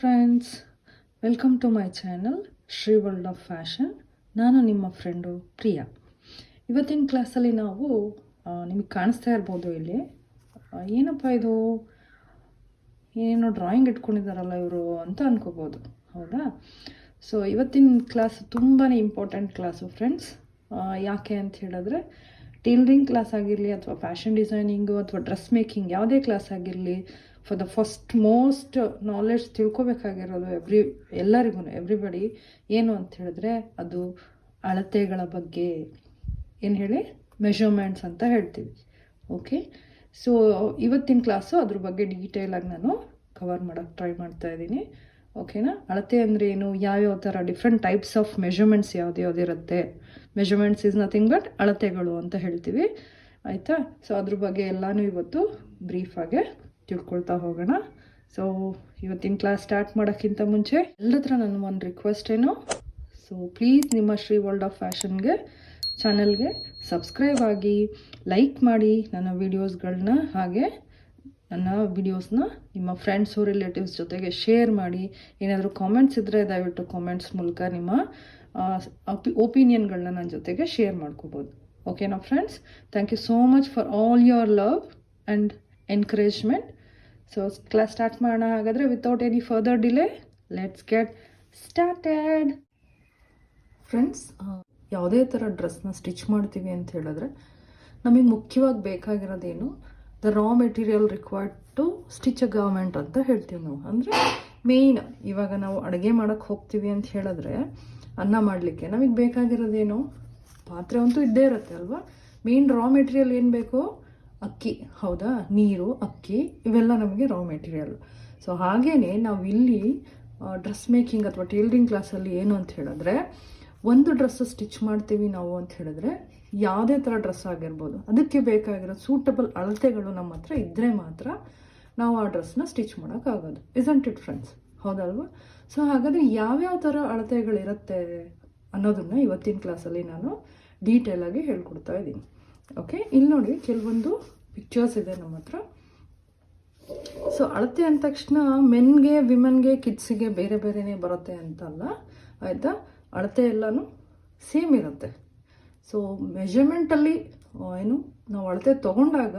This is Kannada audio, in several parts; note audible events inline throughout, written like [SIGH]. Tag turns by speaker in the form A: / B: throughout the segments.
A: Friends welcome to my channel Shri world of fashion ನಾನು ನಿಮ್ಮ ಫ್ರೆಂಡು ಪ್ರಿಯಾ. ಇವತ್ತಿನ ಕ್ಲಾಸಲ್ಲಿ ನಾವು ನಿಮಗೆ ಕಾಣಿಸ್ತಾ ಇರ್ಬೋದು ಇಲ್ಲಿ. ಏನಪ್ಪ ಇದು? ಏನೋ ಡ್ರಾಯಿಂಗ್ ಇಟ್ಕೊಂಡಿದ್ದಾರಲ್ಲ ಇವರು ಅಂತ ಅನ್ಕೋಬೋದು. ಹೌದಾ? ಸೊ ಇವತ್ತಿನ ಕ್ಲಾಸ್ ತುಂಬಾ ಇಂಪಾರ್ಟೆಂಟ್ ಕ್ಲಾಸು ಫ್ರೆಂಡ್ಸ್ ಯಾಕೆ ಅಂತ ಹೇಳಿದ್ರೆ ಟೇಲರಿಂಗ್ ಕ್ಲಾಸ್ ಆಗಿರಲಿ ಅಥವಾ ಫ್ಯಾಷನ್ ಡಿಸೈನಿಂಗು ಅಥವಾ ಡ್ರೆಸ್ ಮೇಕಿಂಗ್ ಯಾವುದೇ ಕ್ಲಾಸ್ ಆಗಿರಲಿ for the first most knowledge ತಿಳ್ಕೊಬೇಕಾಗಿರೋದು every ಎಲ್ಲರಿಗೂ ಎವ್ರಿಬಡಿ ಏನು ಅಂತ ಹೇಳಿದ್ರೆ ಅದು ಅಳತೆಗಳ ಬಗ್ಗೆ ಏನು ಹೇಳಿ? ಮೆಷರ್ಮೆಂಟ್ಸ್ ಅಂತ ಹೇಳ್ತೀವಿ. ಓಕೆ ಸೊ ಇವತ್ತಿನ ಕ್ಲಾಸು ಅದ್ರ ಬಗ್ಗೆ ಡೀಟೇಲಾಗಿ ನಾನು ಕವರ್ ಮಾಡೋಕ್ಕೆ ಟ್ರೈ ಮಾಡ್ತಾ ಇದ್ದೀನಿ. ಓಕೆನಾ ಅಳತೆ ಅಂದರೆ ಏನು? ಯಾವ್ಯಾವ ಥರ ಡಿಫ್ರೆಂಟ್ ಟೈಪ್ಸ್ ಆಫ್ ಮೆಷರ್ಮೆಂಟ್ಸ್ ಯಾವ್ದು ಯಾವ್ದು ಇರುತ್ತೆ? ಮೆಷರ್ಮೆಂಟ್ಸ್ ಇಸ್ ನಥಿಂಗ್ ಬಟ್ ಅಳತೆಗಳು ಅಂತ ಹೇಳ್ತೀವಿ. ಆಯಿತಾ? ಸೊ ಅದ್ರ ಬಗ್ಗೆ ಎಲ್ಲನೂ ಇವತ್ತು ಬ್ರೀಫಾಗೆ ತಿಳ್ಕೊಳ್ತಾ ಹೋಗೋಣ. ಸೊ ಇವತ್ತಿನ ಕ್ಲಾಸ್ ಸ್ಟಾರ್ಟ್ ಮಾಡೋಕ್ಕಿಂತ ಮುಂಚೆ ಎಲ್ಲರ ಹತ್ರ ನನ್ನ ಒಂದು ರಿಕ್ವೆಸ್ಟ್ ಏನು? ಸೊ ಪ್ಲೀಸ್ ನಿಮ್ಮ ಶ್ರೀ ವರ್ಲ್ಡ್ ಆಫ್ ಫ್ಯಾಷನ್ಗೆ ಚಾನಲ್ಗೆ ಸಬ್ಸ್ಕ್ರೈಬ್ ಆಗಿ ಲೈಕ್ ಮಾಡಿ ನನ್ನ ವೀಡಿಯೋಸ್ಗಳನ್ನ ಹಾಗೆ ನನ್ನ ವಿಡಿಯೋಸ್ನ ನಿಮ್ಮ ಫ್ರೆಂಡ್ಸು ರಿಲೇಟಿವ್ಸ್ ಜೊತೆಗೆ ಶೇರ್ ಮಾಡಿ. ಏನಾದರೂ ಕಾಮೆಂಟ್ಸ್ ಇದ್ದರೆ ದಯವಿಟ್ಟು ಕಾಮೆಂಟ್ಸ್ ಮೂಲಕ ನಿಮ್ಮ ಒಪಿನಿಯನ್ಗಳನ್ನ ನನ್ನ ಜೊತೆಗೆ ಶೇರ್ ಮಾಡ್ಕೋಬೋದು. ಓಕೆನಾ friends thank you so much for all your love and encouragement so class start ಮಾಡೋಣ ಹಾಗಾದರೆ without any further delay let's get started friends ಯಾವುದೇ ಥರ ಡ್ರೆಸ್ನ ಸ್ಟಿಚ್ ಮಾಡ್ತೀವಿ ಅಂತ ಹೇಳಿದ್ರೆ ನಮಗೆ ಮುಖ್ಯವಾಗಿ ಬೇಕಾಗಿರೋದೇನು the raw material required to stitch a garment ಅಂತ ಹೇಳ್ತೀವಿ ನಾವು. ಅಂದರೆ ಮೇಯ್ನ್ ಇವಾಗ ನಾವು ಅಡುಗೆ ಮಾಡೋಕ್ಕೆ ಹೋಗ್ತೀವಿ ಅಂತ ಹೇಳಿದ್ರೆ ಅನ್ನ ಮಾಡಲಿಕ್ಕೆ ನಮಗೆ ಬೇಕಾಗಿರೋದೇನು ಪಾತ್ರೆ ಅಂತೂ ಇದ್ದೇ ಇರುತ್ತೆ ಅಲ್ವಾ? ಮೇನ್ ರಾ ಮೆಟೀರಿಯಲ್ ಏನು ಬೇಕು? ಅಕ್ಕಿ, ಹೌದಾ? ನೀರು, ಅಕ್ಕಿ, ಇವೆಲ್ಲ ನಮಗೆ ರಾ ಮೆಟೀರಿಯಲ್ ಸೊ ಹಾಗೇ ನಾವು ಇಲ್ಲಿ ಡ್ರೆಸ್ ಮೇಕಿಂಗ್ ಅಥವಾ ಟೇಲರಿಂಗ್ ಕ್ಲಾಸಲ್ಲಿ ಏನು ಅಂತ ಹೇಳಿದ್ರೆ, ಒಂದು ಡ್ರೆಸ್ ಸ್ಟಿಚ್ ಮಾಡ್ತೀವಿ ನಾವು ಅಂತ ಹೇಳಿದ್ರೆ, ಯಾವುದೇ ಥರ ಡ್ರೆಸ್ ಆಗಿರ್ಬೋದು. ಅದಕ್ಕೆ ಬೇಕಾಗಿರೋ ಸೂಟಬಲ್ ಅಳತೆಗಳು ನಮ್ಮ ಹತ್ರ ಇದ್ದರೆ ಮಾತ್ರ ನಾವು ಆ ಡ್ರೆಸ್ನ ಸ್ಟಿಚ್ ಮಾಡೋಕ್ಕಾಗೋದು. ಇಸಂಟ್ ಇಟ್ ಫ್ರೆಂಡ್ಸ್ ಹೌದಲ್ವಾ? ಸೊ ಹಾಗಾದರೆ ಯಾವ್ಯಾವ ಥರ ಅಳತೆಗಳಿರುತ್ತೆ ಅನ್ನೋದನ್ನು ಇವತ್ತಿನ ಕ್ಲಾಸಲ್ಲಿ ನಾನು ಡೀಟೇಲಾಗಿ ಹೇಳ್ಕೊಡ್ತಾ ಇದ್ದೀನಿ. ಓಕೆ ಇಲ್ಲಿ ನೋಡಿ ಕೆಲವೊಂದು ಪಿಕ್ಚರ್ಸ್ ಇದೆ ನಮ್ಮ ಹತ್ರ. ಸೊ ಅಳತೆ ಅಂದ ತಕ್ಷಣ ಮೆನ್ಗೆ ವಿಮೆನ್ಗೆ ಕಿಡ್ಸಿಗೆ ಬೇರೆ ಬೇರೆನೇ ಬರುತ್ತೆ ಅಂತಲ್ಲ, ಆಯಿತಾ? ಅಳತೆ ಎಲ್ಲನೂ ಸೇಮ್ ಇರುತ್ತೆ. ಸೊ ಮೆಷರ್ಮೆಂಟಲ್ಲಿ ಏನು, ನಾವು ಅಳತೆ ತೊಗೊಂಡಾಗ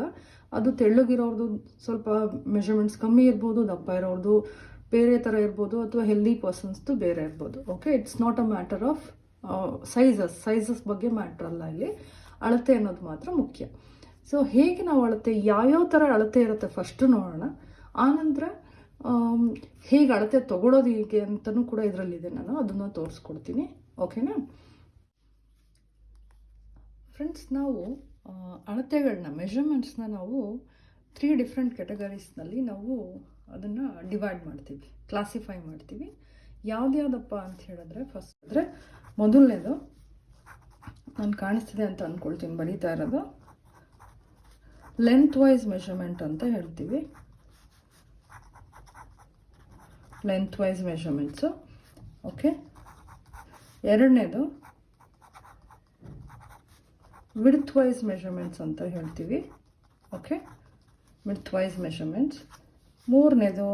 A: ಅದು ತೆಳ್ಳಗಿರೋರ್ದು ಸ್ವಲ್ಪ ಮೆಷರ್ಮೆಂಟ್ಸ್ ಕಮ್ಮಿ ಇರ್ಬೋದು, ದಪ್ಪ ಇರೋರ್ದು ಬೇರೆ ಥರ ಇರ್ಬೋದು, ಅಥವಾ ಹೆಲ್ದಿ ಪರ್ಸನ್ಸ್ದು ಬೇರೆ ಇರ್ಬೋದು. Okay it's not a matter of sizes sizes ಬಗ್ಗೆ ಮ್ಯಾಟ್ರ್ ಅಲ್ಲ ಇಲ್ಲಿ. ಅಳತೆ ಅನ್ನೋದು ಮಾತ್ರ ಮುಖ್ಯ. ಸೊ ಹೇಗೆ ನಾವು ಅಳತೆ, ಯಾವ್ಯಾವ ಥರ ಅಳತೆ ಇರುತ್ತೆ ಫಸ್ಟು ನೋಡೋಣ. ಆನಂತರ ಹೇಗೆ ಅಳತೆ ತೊಗೊಳೋದು ಹೇಗೆ ಅಂತಲೂ ಕೂಡ ಇದರಲ್ಲಿದೆ ನಾನು, ಅದನ್ನು ತೋರಿಸ್ಕೊಡ್ತೀನಿ. ಓಕೆನಾ ಫ್ರೆಂಡ್ಸ್ ನಾವು ಅಳತೆಗಳನ್ನ ಮೆಷರ್ಮೆಂಟ್ಸ್ನ ನಾವು ತ್ರೀ ಡಿಫ್ರೆಂಟ್ ಕ್ಯಾಟಗರೀಸ್ನಲ್ಲಿ ನಾವು ಅದನ್ನು ಡಿವೈಡ್ ಮಾಡ್ತೀವಿ ಕ್ಲಾಸಿಫೈ ಮಾಡ್ತೀವಿ. ಯಾವ್ದು ಯಾವುದಪ್ಪ ಅಂತ ಹೇಳಿದ್ರೆ ಫಸ್ಟ್ ಅಂದರೆ ಮೊದಲನೇದು ನಾನು ಕಾಣಿಸ್ತಿದೆ ಅಂತ ಅಂದ್ಕೊಳ್ತೀನಿ ಬರೀತಾ ಇರೋದು. ಲೆಂತ್ ವೈಸ್ ಮೆಷರ್ಮೆಂಟ್ ಅಂತ ಹೇಳ್ತೀವಿ. ಲೆಂತ್ ವೈಸ್ ಮೆಷರ್ಮೆಂಟ್ಸು ಓಕೆ ಎರಡನೇದು ವಿಡ್ತ್ ವೈಸ್ ಮೆಷರ್ಮೆಂಟ್ಸ್ ಅಂತ ಹೇಳ್ತೀವಿ. ಓಕೆ ವಿಡ್ತ್ ವೈಸ್ ಮೆಷರ್ಮೆಂಟ್ಸ್ ಮೂರನೇದು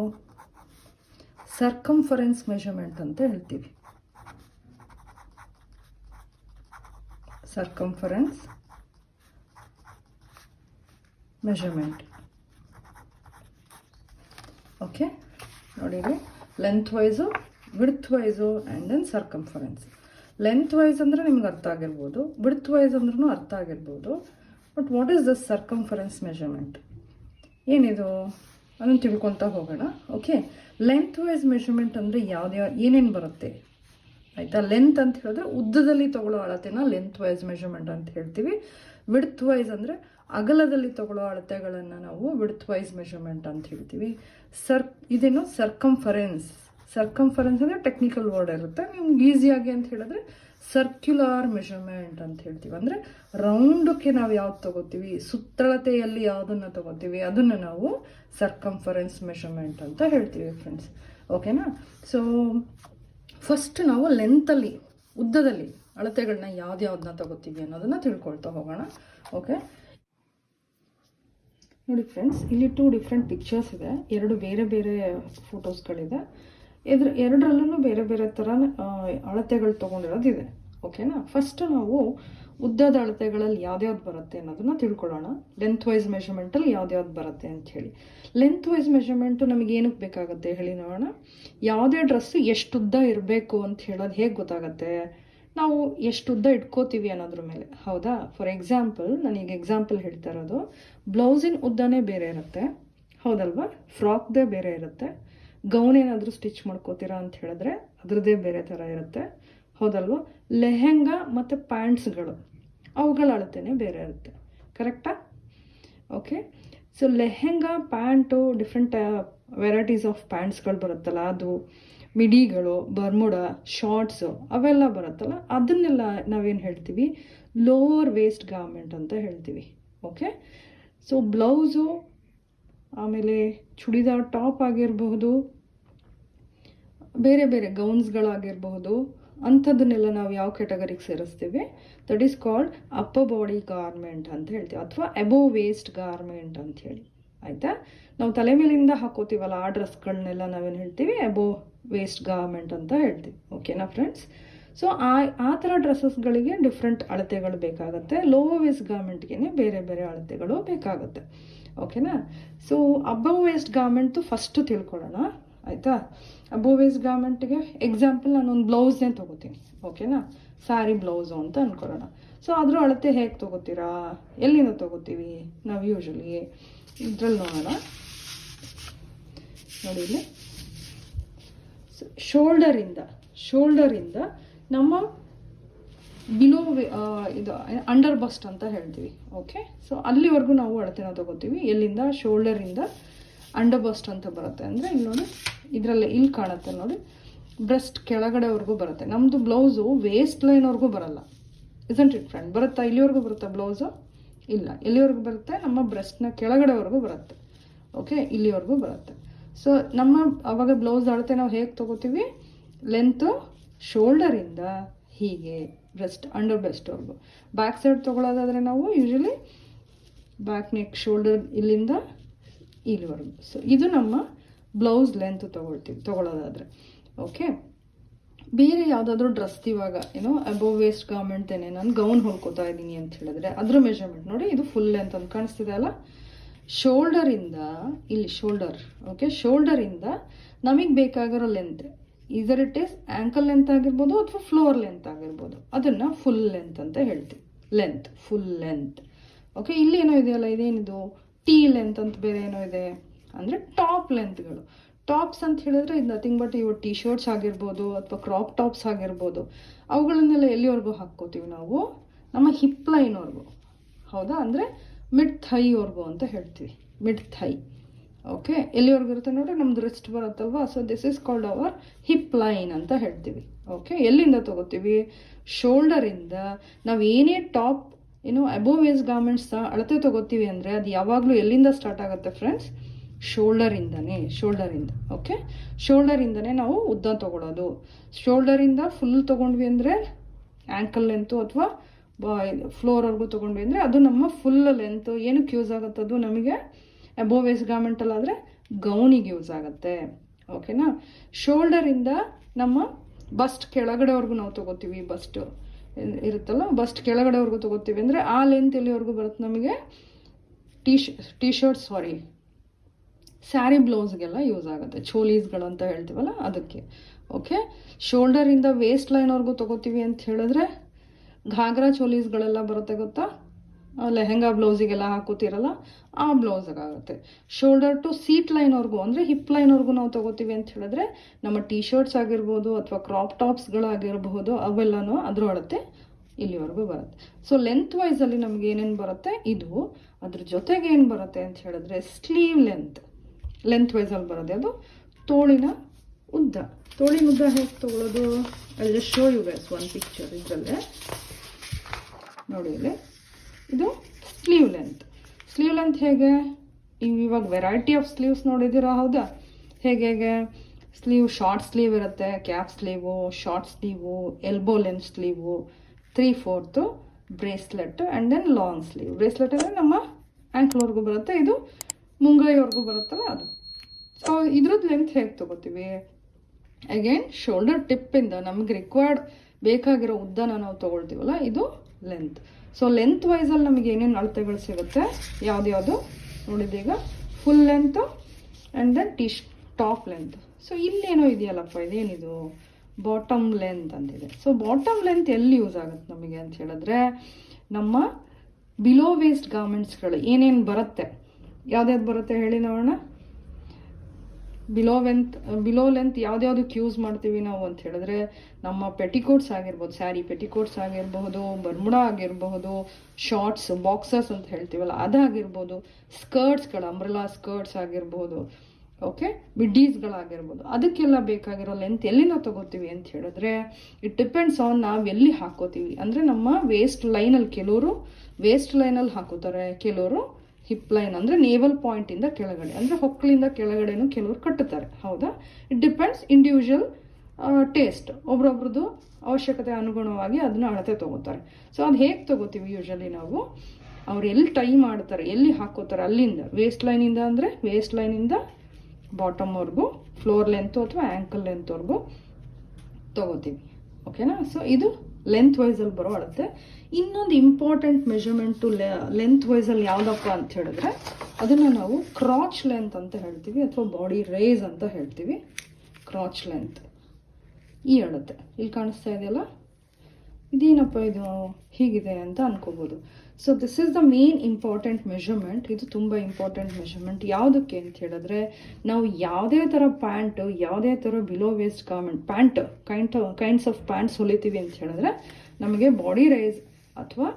A: ಸರ್ಕಂಫರೆನ್ಸ್ ಮೆಷರ್ಮೆಂಟ್ ಅಂತ ಹೇಳ್ತೀವಿ. ಸರ್ಕಂಫರೆನ್ಸ್ ಮೆಷರ್ಮೆಂಟ್ ಓಕೆ ನೋಡಿರಿ. Length wise width wise and then circumference length wise ಅಂದರೆ ನಿಮ್ಗೆ ಅರ್ಥ ಆಗಿರ್ಬೋದು. ವಿಡ್ತ್ ವೈಸ್ ಅಂದ್ರೂ ಅರ್ಥ ಆಗಿರ್ಬೋದು. But what is the circumference measurement ಏನಿದು? ಅದನ್ನು ತಿಳ್ಕೊತಾ ಹೋಗೋಣ. ಓಕೆ ಲೆಂತ್ ವೈಸ್ ಮೆಷರ್ಮೆಂಟ್ ಅಂದರೆ ಯಾವ್ದು ಏನೇನು ಬರುತ್ತೆ? ಆಯಿತಾ? ಲೆಂತ್ ಅಂತ ಹೇಳಿದ್ರೆ ಉದ್ದದಲ್ಲಿ ತಗೊಳ್ಳೋ ಅಳತೆನ ಲೆಂತ್ ವೈಸ್ ಮೆಷರ್ಮೆಂಟ್ ಅಂತ ಹೇಳ್ತೀವಿ. ವಿಡ್ತ್ ವೈಸ್ ಅಂದರೆ ಅಗಲದಲ್ಲಿ ತಗೊಳ್ಳೋ ಅಳತೆಗಳನ್ನು ನಾವು ವಿಡ್ತ್ ವೈಸ್ ಮೆಷರ್ಮೆಂಟ್ ಅಂತ ಹೇಳ್ತೀವಿ. ಸರ್ ಇದೇನು ಸರ್ಕಂಫರೆನ್ಸ್ ಸರ್ಕಂಫರೆನ್ಸ್ ಅಂದರೆ ಟೆಕ್ನಿಕಲ್ ವರ್ಡ್ ಇರುತ್ತೆ. ನಿಮ್ಗೆ ಈಸಿಯಾಗಿ ಅಂತ ಹೇಳಿದ್ರೆ ಸರ್ಕ್ಯುಲಾರ್ ಮೆಷರ್ಮೆಂಟ್ ಅಂತ ಹೇಳ್ತೀವಿ. ಅಂದರೆ ರೌಂಡಕ್ಕೆ ನಾವು ಯಾವ್ದು ತಗೋತೀವಿ? ಸುತ್ತಳತೆಯಲ್ಲಿ ಯಾವುದನ್ನು ತಗೋತೀವಿ? ಅದನ್ನು ನಾವು ಸರ್ಕಂಫರೆನ್ಸ್ ಮೆಷರ್ಮೆಂಟ್ ಅಂತ ಹೇಳ್ತೀವಿ ಫ್ರೆಂಡ್ಸ್ ಓಕೆನಾ ಸೊ ಫಸ್ಟ್ ನಾವು ಲೆಂತಲ್ಲಿ ಉದ್ದದಲ್ಲಿ ಅಳತೆಗಳನ್ನ ಯಾವ್ದ್ಯಾವ್ದನ್ನ ತಗೋತೀವಿ ಅನ್ನೋದನ್ನ ತಿಳ್ಕೊಳ್ತಾ ಹೋಗೋಣ. ಓಕೆ ನೋಡಿ ಫ್ರೆಂಡ್ಸ್ ಇಲ್ಲಿ ಟೂ ಡಿಫ್ರೆಂಟ್ ಪಿಕ್ಚರ್ಸ್ ಇದೆ. ಎರಡು ಬೇರೆ ಬೇರೆ ಫೋಟೋಸ್ಗಳಿದೆ ಇದ್ರ ಎರಡರಲ್ಲೂ ಬೇರೆ ಬೇರೆ ಥರ ಅಳತೆಗಳು ತೊಗೊಂಡಿರೋದಿದೆ ಓಕೆನಾ ಫಸ್ಟ್ ನಾವು ಉದ್ದದ ಅಳತೆಗಳಲ್ಲಿ ಯಾವ್ದ್ಯಾವ್ದು ಬರುತ್ತೆ ಅನ್ನೋದನ್ನ ತಿಳ್ಕೊಳ್ಳೋಣ. ಲೆಂತ್ ವೈಸ್ ಮೆಷರ್ಮೆಂಟಲ್ಲಿ ಯಾವ್ದ್ಯಾವ್ದು ಬರುತ್ತೆ ಅಂತ ಹೇಳಿ. ಲೆಂತ್ ವೈಸ್ ಮೆಷರ್ಮೆಂಟು ನಮಗೆ ಏನಕ್ಕೆ ಬೇಕಾಗುತ್ತೆ ಹೇಳಿ ನೋಡೋಣ. ಯಾವುದೇ ಡ್ರೆಸ್ಸು ಎಷ್ಟು ಉದ್ದ ಇರಬೇಕು ಅಂತ ಹೇಳೋದು ಹೇಗೆ ಗೊತ್ತಾಗುತ್ತೆ? ನಾವು ಎಷ್ಟು ಉದ್ದ ಇಟ್ಕೋತೀವಿ ಅನ್ನೋದ್ರ ಮೇಲೆ. ಹೌದಾ? ಫಾರ್ ಎಕ್ಸಾಂಪಲ್ ನನಗೆ ಎಕ್ಸಾಂಪಲ್ ಹೇಳ್ತಾ ಇರೋದು. ಬ್ಲೌಸಿನ ಉದ್ದನೇ ಬೇರೆ ಇರುತ್ತೆ. ಹೌದಲ್ವಾ? ಫ್ರಾಕ್ದೇ ಬೇರೆ ಇರುತ್ತೆ. ಗೌನ್ ಏನಾದರೂ ಸ್ಟಿಚ್ ಮಾಡ್ಕೋತೀರಾ ಅಂತ ಹೇಳಿದ್ರೆ ಅದರದ್ದೇ ಬೇರೆ ಥರ ಇರುತ್ತೆ. ಹೌದಲ್ವಾ? ಲೆಹೆಂಗಾ ಮತ್ತು ಪ್ಯಾಂಟ್ಸ್ಗಳು. ಅವುಗಳ ಅಳತೆನೇ ಬೇರೆ ಇರುತ್ತೆ. ಕರೆಕ್ಟಾ okay so lehenga, pant different varieties of ಪ್ಯಾಂಟ್ಸ್ಗಳು ಬರುತ್ತಲ್ಲ, ಅದು ಮಿಡಿಗಳು, ಬರ್ಮುಡ ಶಾರ್ಟ್ಸು ಅವೆಲ್ಲ ಬರುತ್ತಲ್ಲ, ಅದನ್ನೆಲ್ಲ ನಾವೇನು ಹೇಳ್ತೀವಿ? ಲೋವರ್ ವೇಸ್ಟ್ ಗಾರ್ಮೆಂಟ್ ಅಂತ ಹೇಳ್ತೀವಿ. ಓಕೆ ಸೊ ಬ್ಲೌಸು ಆಮೇಲೆ ಚೂಡಿದಾರ್ ಟಾಪ್ ಆಗಿರಬಹುದು, ಬೇರೆ ಬೇರೆ ಗೌನ್ಸ್ಗಳಾಗಿರಬಹುದು ಅಂಥದ್ದನ್ನೆಲ್ಲ ನಾವು ಯಾವ ಕ್ಯಾಟಗರಿಗೆ ಸೇರಿಸ್ತೀವಿ? That is called upper body garment ಅಂತ ಹೇಳ್ತೀವಿ. ಅಥವಾ ಎಬೋ ವೇಸ್ಟ್ ಗಾರ್ಮೆಂಟ್ ಅಂತ ಹೇಳಿ. ಆಯಿತಾ? ನಾವು ತಲೆ ಮೇಲಿಂದ ಹಾಕೋತೀವಲ್ಲ ಆ ಡ್ರೆಸ್ಗಳನ್ನೆಲ್ಲ ನಾವೇನು ಹೇಳ್ತೀವಿ? ಎಬೋ ವೇಸ್ಟ್ ಗಾರ್ಮೆಂಟ್ ಅಂತ ಹೇಳ್ತೀವಿ. ಓಕೆನಾ ಫ್ರೆಂಡ್ಸ್ ಸೊ ಆ ಆ ಥರ ಡ್ರೆಸ್ಸಸ್ಗಳಿಗೆ ಡಿಫ್ರೆಂಟ್ ಅಳತೆಗಳು ಬೇಕಾಗುತ್ತೆ. ಲೋ ವೇಸ್ಟ್ ಗಾರ್ಮೆಂಟ್ಗೆ ಬೇರೆ ಬೇರೆ ಅಳತೆಗಳು ಬೇಕಾಗುತ್ತೆ. ಓಕೆನಾ so above waist garment first ತಿಳ್ಕೊಳ್ಳೋಣ. ಆಯಿತಾ? ಅಬವ್ ವೇಸ್ಟ್ ಗಾರ್ಮೆಂಟ್ಗೆ ಎಕ್ಸಾಂಪಲ್ ನಾನೊಂದು ಬ್ಲೌಸ್ನೇ ತೊಗೋತೀನಿ. ಓಕೆನಾ ಸಾರಿ ಬ್ಲೌಸು ಅಂತ ಅಂದ್ಕೊಳ್ಳೋಣ ಸೊ ಅದರ ಅಳತೆ ಹೇಗೆ ತೊಗೋತೀರಾ? ಎಲ್ಲಿಂದ ತೊಗೋತೀವಿ ನಾವು ಯೂಶ್ವಲಿ ಇದರಲ್ಲಿ ನೋಡೋಣ. ನೋಡಿ ಇಲ್ಲಿ. ಶೋಲ್ಡರಿಂದ ಶೋಲ್ಡರಿಂದ ನಮ್ಮ ಬಿಲೋ ಇದು ಅಂಡರ್ ಬಸ್ಟ್ ಅಂತ ಹೇಳ್ತೀವಿ. ಓಕೆ ಸೊ ಅಲ್ಲಿವರೆಗೂ ನಾವು ಅಳತೆನ ತಗೋತೀವಿ. ಎಲ್ಲಿಂದ? ಶೋಲ್ಡರಿಂದ ಅಂಡರ್ ಬಸ್ಟ್ ಅಂತ ಬರುತ್ತೆ ಅಂದರೆ ಇಲ್ಲಿ ನೋಡಿ, ಇದರಲ್ಲಿ ಇಲ್ಲಿ ಕಾಣುತ್ತೆ ನೋಡಿ. ಬ್ರೆಸ್ಟ್ ಕೆಳಗಡೆವರೆಗೂ ಬರುತ್ತೆ. ನಮ್ಮದು ಬ್ಲೌಸು ವೇಸ್ಟ್ ಲೈನ್ವರೆಗೂ ಬರಲ್ಲ. ಇಸಂಟ್ ಇಟ್ ಫ್ರೆಂಡ್ ಬರುತ್ತಾ ಇಲ್ಲಿವರೆಗೂ ಬರುತ್ತಾ ಬ್ಲೌಸು? ಇಲ್ಲ, ಇಲ್ಲಿವರೆಗೂ ಬರುತ್ತೆ, ನಮ್ಮ ಬ್ರೆಸ್ಟ್ನ ಕೆಳಗಡೆವರೆಗೂ ಬರುತ್ತೆ. ಓಕೆ ಇಲ್ಲಿವರೆಗೂ ಬರುತ್ತೆ. ಸೊ ನಮ್ಮ ಅವಾಗ ಬ್ಲೌಸ್ ಅಳತೆ ನಾವು ಹೇಗೆ ತೊಗೋತೀವಿ? ಲೆಂತು ಶೋಲ್ಡರಿಂದ ಹೀಗೆ ಬ್ರೆಸ್ಟ್ ಅಂಡರ್ ಬ್ರೆಸ್ಟ್ವರೆಗೂ ಬ್ಯಾಕ್ ಸೈಡ್ ತೊಗೊಳೋದಾದರೆ ನಾವು ಯೂಶಲಿ ಬ್ಯಾಕ್ ನೆಕ್ ಶೋಲ್ಡರ್ ಇಲ್ಲಿಂದ ಇಲ್ಲಿವರೆಗೂ. ಸೊ ಇದು ನಮ್ಮ ಬ್ಲೌಸ್ ಲೆಂತ್ ತೊಗೊಳ್ತೀವಿ, ತೊಗೊಳೋದಾದರೆ. ಓಕೆ ಬೇರೆ ಯಾವುದಾದ್ರೂ ಡ್ರೆಸ್ ಇವಾಗ ಏನೋ ಅಬೋವ್ ವೇಸ್ಟ್ ಗಾರ್ಮೆಂಟ್ದೇನೆ ನಾನು ಗೌನ್ ಹೊಲ್ಕೋತಾ ಇದ್ದೀನಿ ಅಂತ ಹೇಳಿದ್ರೆ ಅದ್ರ ಮೆಷರ್ಮೆಂಟ್ ನೋಡಿ, ಇದು ಫುಲ್ ಲೆಂತ್ ಅಂತ ಕಾಣಿಸ್ತಿದೆ ಅಲ್ಲ? ಶೋಲ್ಡರಿಂದ ಇಲ್ಲಿ ಶೋಲ್ಡರ್ ಓಕೆ ಶೋಲ್ಡರಿಂದ ನಮಗೆ ಬೇಕಾಗಿರೋ ಲೆಂತ್ ಇದರ್ ಇಟ್ ಈಸ್ ಆ್ಯಂಕಲ್ ಲೆಂತ್ ಆಗಿರ್ಬೋದು ಅಥವಾ ಫ್ಲೋರ್ ಲೆಂತ್ ಆಗಿರ್ಬೋದು. ಅದನ್ನು ಫುಲ್ ಲೆಂತ್ ಅಂತ ಹೇಳ್ತೀವಿ. ಲೆಂತ್ ಫುಲ್ ಲೆಂತ್ ಓಕೆ ಇಲ್ಲಿ ಏನೋ ಇದೆಯಲ್ಲ, ಇದೇನಿದು? ಟೀ ಲೆಂತ್ ಅಂತ ಬೇರೆ ಏನೋ ಇದೆ. ಅಂದರೆ ಟಾಪ್ ಲೆಂತ್ಗಳು ಟಾಪ್ಸ್ ಅಂತ ಹೇಳಿದ್ರೆ ಇದು ನಥಿಂಗ್ ಬಟ್ ಇವು ಟಿ ಶರ್ಟ್ಸ್ ಆಗಿರ್ಬೋದು ಅಥವಾ ಕ್ರಾಪ್ ಟಾಪ್ಸ್ ಆಗಿರ್ಬೋದು. ಅವುಗಳನ್ನೆಲ್ಲ ಎಲ್ಲಿವರೆಗೂ ಹಾಕ್ಕೋತೀವಿ ನಾವು? ನಮ್ಮ ಹಿಪ್ ಲೈನ್ವರೆಗೂ ಹೌದಾ? ಅಂದರೆ ಮಿಡ್ ಥೈವರೆಗೂ ಅಂತ ಹೇಳ್ತೀವಿ. ಮಿಡ್ ಥೈ ಓಕೆ ಎಲ್ಲಿವರೆಗೂ ಇರುತ್ತೆ ನೋಡಿ ನಮ್ದು rest ಬರುತ್ತಲ್ವಾ? So this is called our hip line ಅಂತ ಹೇಳ್ತೀವಿ. ಓಕೆ ಎಲ್ಲಿಂದ ತಗೋತೀವಿ? ಶೋಲ್ಡರಿಂದ ನಾವು ಏನೇ ಟಾಪ್ ಏನು ಅಬೋವ್ ವೇಸ್ ಗಾರ್ಮೆಂಟ್ಸ್ ಅಳತೆ ತಗೋತೀವಿ ಅಂದರೆ ಅದು ಯಾವಾಗಲೂ ಎಲ್ಲಿಂದ ಸ್ಟಾರ್ಟ್ ಆಗುತ್ತೆ ಫ್ರೆಂಡ್ಸ್ ಶೋಲ್ಡರಿಂದನೇ ಶೋಲ್ಡರಿಂದ ಓಕೆ ಶೋಲ್ಡರಿಂದನೇ ನಾವು ಉದ್ದ ತೊಗೊಳೋದು. ಶೋಲ್ಡರಿಂದ ಫುಲ್ ತೊಗೊಂಡ್ವಿ ಅಂದರೆ ಆ್ಯಂಕಲ್ ಲೆಂತು ಅಥವಾ ಫ್ಲೋರ್ವರೆಗೂ ತೊಗೊಂಡ್ವಿ ಅಂದರೆ ಅದು ನಮ್ಮ ಫುಲ್ ಲೆಂತು ಏನಕ್ಕೆ ಯೂಸ್ ಆಗುತ್ತೆ ಅದು ನಮಗೆ ಅಬೋವ್ ವೇಸ್ ಗಾರ್ಮೆಂಟಲ್ಲಾದರೆ ಗೌನಿಗೆ ಯೂಸ್ ಆಗುತ್ತೆ ಓಕೆನಾ ಶೋಲ್ಡರಿಂದ ನಮ್ಮ ಬಸ್ಟ್ ಕೆಳಗಡೆವರೆಗೂ ನಾವು ತೊಗೋತೀವಿ ಬಸ್ಟ್ ಇರುತ್ತಲ್ಲ ಬಸ್ಟ್ ಕೆಳಗಡೆವರೆಗೂ ತಗೋತೀವಿ. ಅಂದರೆ ಆ ಲೆಂತ್ ಎಲ್ಲಿವರೆಗೂ ಬರುತ್ತೆ ನಮಗೆ T T shirt sorry sari ಬ್ಲೌಸ್ಗೆಲ್ಲ use ಆಗುತ್ತೆ. ಚೋಲೀಸ್ಗಳು ಅಂತ ಹೇಳ್ತೀವಲ್ಲ, ಅದಕ್ಕೆ. ಓಕೆ ಶೋಲ್ಡರಿಂದ ವೇಸ್ಟ್ ಲೈನ್ವರೆಗೂ ತಗೋತೀವಿ ಅಂತ ಹೇಳಿದ್ರೆ, ಘಾಗ್ರಾ ಚೋಲೀಸ್ಗಳೆಲ್ಲ ಬರುತ್ತೆ ಗೊತ್ತಾ? ಲೆಹೆಂಗಾ ಬ್ಲೌಸಿಗೆಲ್ಲ ಹಾಕೋತಿರಲ್ಲ ಆ ಬ್ಲೌಸ್ಗಾಗುತ್ತೆ. ಶೋಲ್ಡರ್ ಟು ಸೀಟ್ ಲೈನ್ವರೆಗೂ ಅಂದರೆ ಹಿಪ್ ಲೈನ್ವರೆಗೂ ನಾವು ತೊಗೋತೀವಿ ಅಂತ ಹೇಳಿದ್ರೆ, ನಮ್ಮ ಟೀ ಶರ್ಟ್ಸ್ ಆಗಿರ್ಬೋದು ಅಥವಾ ಕ್ರಾಪ್ ಟಾಪ್ಸ್ಗಳಾಗಿರ್ಬೋದು ಅವೆಲ್ಲನೂ ಅದರೊಳತೆ ಇಲ್ಲಿವರೆಗೂ ಬರುತ್ತೆ. ಸೊ ಲೆಂತ್ ವೈಸಲ್ಲಿ ನಮ್ಗೆ ಏನೇನು ಬರುತ್ತೆ? ಇದು. ಅದ್ರ ಜೊತೆಗೆ ಏನು ಬರುತ್ತೆ ಅಂತ ಹೇಳಿದ್ರೆ ಸ್ಲೀವ್ ಲೆಂತ್ ಲೆಂತ್ ವೈಸಲ್ಲಿ ಬರೋದೆ ಅದು ತೋಳಿನ ಉದ್ದ. ತೋಳಿನ ಉದ್ದ ಹೇಗೆ ತೊಗೊಳೋದು? ಅಲ್ಲಿ show you guys one picture ಇದರಲ್ಲೇ. ನೋಡಿ ಇಲ್ಲಿ. ಇದು ಸ್ಲೀವ್ ಲೆಂತ್ ಸ್ಲೀವ್ ಲೆಂತ್ ಹೇಗೆ? ಇವಾಗ ವೆರೈಟಿ ಆಫ್ ಸ್ಲೀವ್ಸ್ ನೋಡಿದ್ದೀರಾ? ಹೌದಾ? ಹೇಗೆ ಹೇಗೆ? ಸ್ಲೀವ್ ಶಾರ್ಟ್ ಸ್ಲೀವ್ ಇರುತ್ತೆ cap sleeve short sleeve elbow length sleeve three fourth bracelet and then long sleeve bracelet ಅಂದರೆ ನಮ್ಮ ಆ್ಯಂಕ್ಲ್ವರೆಗೂ ಬರುತ್ತೆ, ಇದು ಮುಂಗೈವರೆಗೂ ಬರುತ್ತಲ್ಲ ಅದು. ಸೊ ಇದ್ರದ್ದು ಲೆಂತ್ ಹೇಗೆ ತೊಗೋತೀವಿ? ಅಗೇನ್ ಶೋಲ್ಡರ್ ಟಿಪ್ಪಿಂದ ನಮಗೆ ರಿಕ್ವೈರ್ಡ್ ಬೇಕಾಗಿರೋ ಉದ್ದನ ನಾವು ತೊಗೊಳ್ತೀವಲ್ಲ, ಇದು ಲೆಂತ್ ಸೊ ಲೆಂತ್ ವೈಸಲ್ಲಿ ನಮಗೆ ಏನೇನು ಅಳತೆಗಳು ಸಿಗುತ್ತೆ? ಯಾವ್ದ್ಯಾವುದು ನೋಡಿದೀಗ full length and then T top length so ಇಲ್ಲೇನೋ ಇದೆಯಲ್ಲಪ್ಪ, ಇದೇನಿದು? ಬಾಟಮ್ ಲೆಂತ್ ಅಂತಿದೆ. ಸೊ ಬಾಟಮ್ ಲೆಂತ್ ಎಲ್ಲಿ ಯೂಸ್ ಆಗುತ್ತೆ ನಮಗೆ ಅಂತ ಹೇಳಿದ್ರೆ, ನಮ್ಮ ಬಿಲೋ ವೇಸ್ಟ್ ಗಾರ್ಮೆಂಟ್ಸ್ಗಳು ಏನೇನು ಬರುತ್ತೆ? ಯಾವ್ದು ಬರುತ್ತೆ ಹೇಳಿ ನೋಡೋಣ. ಬಿಲೋ ವೆಂತ್ ಬಿಲೋ ಲೆಂತ್ ಯಾವ್ದ್ಯಾವ್ದಕ್ಕೆ ಯೂಸ್ ಮಾಡ್ತೀವಿ ನಾವು ಅಂತ ಹೇಳಿದ್ರೆ ನಮ್ಮ ಪೆಟಿಕೋಟ್ಸ್ ಆಗಿರ್ಬೋದು ಸ್ಯಾರಿ ಪೆಟಿಕೋಟ್ಸ್ ಆಗಿರಬಹುದು ಬರ್ಮುಡ ಆಗಿರಬಹುದು ಶಾರ್ಟ್ಸ್ ಬಾಕ್ಸಸ್ ಅಂತ ಹೇಳ್ತೀವಲ್ಲ ಅದಾಗಿರ್ಬೋದು ಸ್ಕರ್ಟ್ಸ್ಗಳು ಅಂಬ್ರಲಾ ಸ್ಕರ್ಟ್ಸ್ ಆಗಿರ್ಬೋದು ಓಕೆ ಬಿಡ್ಡೀಸ್ಗಳಾಗಿರ್ಬೋದು ಅದಕ್ಕೆಲ್ಲ ಬೇಕಾಗಿರೋ ಲೆಂತ್ ಎಲ್ಲಿ ನಾವು ತಗೋತೀವಿ ಅಂತ ಹೇಳಿದ್ರೆ ಇಟ್ ಡಿಪೆಂಡ್ಸ್ ಆನ್ ನಾವು ಎಲ್ಲಿ ಹಾಕೋತೀವಿ. ಅಂದರೆ ನಮ್ಮ ವೇಸ್ಟ್ ಲೈನಲ್ಲಿ ಕೆಲವರು ವೇಸ್ಟ್ ಲೈನಲ್ಲಿ ಹಾಕೋತಾರೆ, ಕೆಲವರು ಹಿಪ್ ಲೈನ್ ಅಂದರೆ ನೇವಲ್ ಪಾಯಿಂಟಿಂದ ಕೆಳಗಡೆ. ಅಂದರೆ ಹೊಕ್ಕಲಿಂದ ಕೆಳಗಡೆನೂ ಕೆಲವರು ಕಟ್ಟುತ್ತಾರೆ. ಹೌದಾ? ಇಟ್ ಡಿಪೆಂಡ್ಸ್ ಇಂಡಿವಿಜುವಲ್ ಟೇಸ್ಟ್ ಒಬ್ರೊಬ್ರದ್ದು ಅವಶ್ಯಕತೆ ಅನುಗುಣವಾಗಿ ಅದನ್ನ ಅಳತೆ ತಗೋತಾರೆ. ಸೊ ಅದು ಹೇಗೆ ತಗೋತೀವಿ ಯೂಶಲಿ ನಾವು? ಅವ್ರು ಎಲ್ಲಿ ಟೈ ಮಾಡ್ತಾರೆ, ಎಲ್ಲಿ ಹಾಕೋತಾರೆ, ಅಲ್ಲಿಂದ. ವೇಸ್ಟ್ ಲೈನಿಂದ ಅಂದರೆ ವೇಸ್ಟ್ ಲೈನಿಂದ ಬಾಟಮ್ವರೆಗೂ ಫ್ಲೋರ್ ಲೆಂತು ಅಥವಾ ಆ್ಯಂಕಲ್ ಲೆಂತ್ವರೆಗೂ ತಗೋತೀವಿ. ಓಕೆನಾ ಸೊ ಇದು ಲೆಂತ್ ವೈಸಲ್ಲಿ ಬರೋ ಅಳತೆ ಇನ್ನೊಂದು ಇಂಪಾರ್ಟೆಂಟ್ ಮೆಷರ್ಮೆಂಟು ಲೆಂತ್ ವೈಸಲ್ಲಿ ಯಾವುದಪ್ಪ ಅಂತ ಹೇಳಿದ್ರೆ, ಅದನ್ನು ನಾವು ಕ್ರಾಚ್ ಲೆಂತ್ ಅಂತ ಹೇಳ್ತೀವಿ ಅಥವಾ ಬಾಡಿ ರೇಸ್ ಅಂತ ಹೇಳ್ತೀವಿ. ಕ್ರಾಚ್ ಲೆಂತ್ ಈ ಅಳತೆ. ಇಲ್ಲಿ ಕಾಣಿಸ್ತಾ ಇದೆಯಲ್ಲ? ಇದೇನಪ್ಪ ಇದು? ಹೀಗಿದೆ ಅಂತ ಅನ್ಕೋಬೋದು. So this is the main important measurement ಇದು ತುಂಬ ಇಂಪಾರ್ಟೆಂಟ್ ಮೆಷರ್ಮೆಂಟ್ ಯಾವುದಕ್ಕೆ ಅಂತ ಹೇಳಿದ್ರೆ, ನಾವು ಯಾವುದೇ ಥರ ಪ್ಯಾಂಟ್ ಯಾವುದೇ ಥರ below waist garment pant kind kinds of pants ಹೊಲಿತೀವಿ ಅಂತ ಹೇಳಿದ್ರೆ, ನಮಗೆ ಬಾಡಿ ರೈಸ್ ಅಥವಾ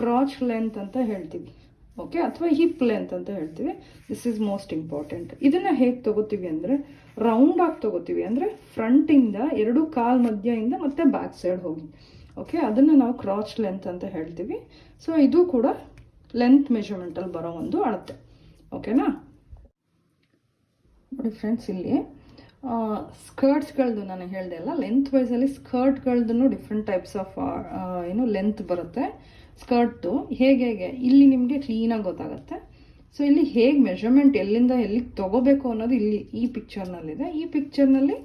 A: ಕ್ರಾಚ್ ಲೆಂತ್ ಅಂತ ಹೇಳ್ತೀವಿ. ಓಕೆ ಅಥವಾ ಹಿಪ್ ಲೆಂತ್ ಅಂತ ಹೇಳ್ತೀವಿ. ದಿಸ್ ಈಸ್ ಮೋಸ್ಟ್ ಇಂಪಾರ್ಟೆಂಟ್ ಇದನ್ನು ಹೇಗೆ ತಗೋತೀವಿ ಅಂದರೆ ರೌಂಡಾಗಿ ತಗೋತೀವಿ ಅಂದರೆ ಫ್ರಂಟಿಂದ ಎರಡು ಕಾಲು ಮಧ್ಯದಿಂದ ಮತ್ತು ಬ್ಯಾಕ್ ಸೈಡ್ ಹೋಗಿ. ಓಕೆ ಅದನ್ನು ನಾವು ಕ್ರಾಚ್ ಲೆಂತ್ ಅಂತ ಹೇಳ್ತೀವಿ. ಸೊ ಇದು ಕೂಡ ಲೆಂತ್ ಮೆಷರ್ಮೆಂಟಲ್ಲಿ ಬರೋ ಒಂದು ಅಳತೆ. ಓಕೆನಾ ನೋಡಿ ಫ್ರೆಂಡ್ಸ್ ಇಲ್ಲಿ ಸ್ಕರ್ಟ್ಸ್ಗಳದ್ದು ನಾನು ಹೇಳಿದೆ ಅಲ್ಲ ಲೆಂತ್ ವೈಸಲ್ಲಿ ಸ್ಕರ್ಟ್ಗಳದ್ದು ಡಿಫ್ರೆಂಟ್ ಟೈಪ್ಸ್ ಆಫ್ ಏನು ಲೆಂತ್ ಬರುತ್ತೆ. ಸ್ಕರ್ಟು ಹೇಗೆ ಹೇಗೆ? ಇಲ್ಲಿ ನಿಮಗೆ ಕ್ಲೀನಾಗಿ ಗೊತ್ತಾಗುತ್ತೆ. ಸೊ ಇಲ್ಲಿ ಹೇಗೆ ಮೆಷರ್ಮೆಂಟ್ ಎಲ್ಲಿಂದ ಎಲ್ಲಿಗೆ ತೊಗೋಬೇಕು ಅನ್ನೋದು ಇಲ್ಲಿ ಈ ಪಿಕ್ಚರ್ನಲ್ಲಿದೆ ಈ ಪಿಕ್ಚರ್ನಲ್ಲಿ